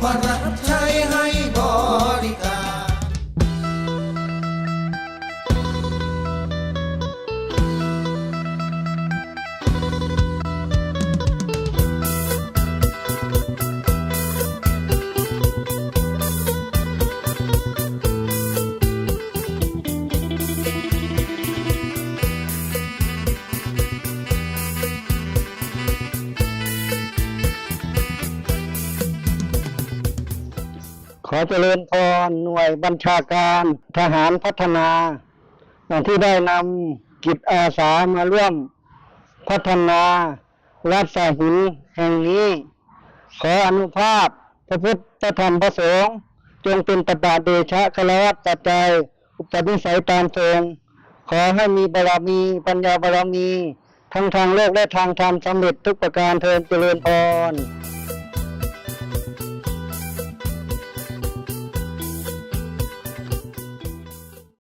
para. ขอเจริญพรหน่วยบัญชาการทหารพัฒนาที่ได้นำกิจอาสามาร่วมพัฒนารัฐสาหินแห่งนี้ ขออนุภาพพระพุทธธรรมพระสงฆ์จงเป็นประดาเดชะคารวัตปัจจัยอุปนิสัยตามทรงขอให้มีบารมีปัญญาบารมี ทั้งทางโลกและทางธรรมสำเร็จทุกประการเทินเจริญพร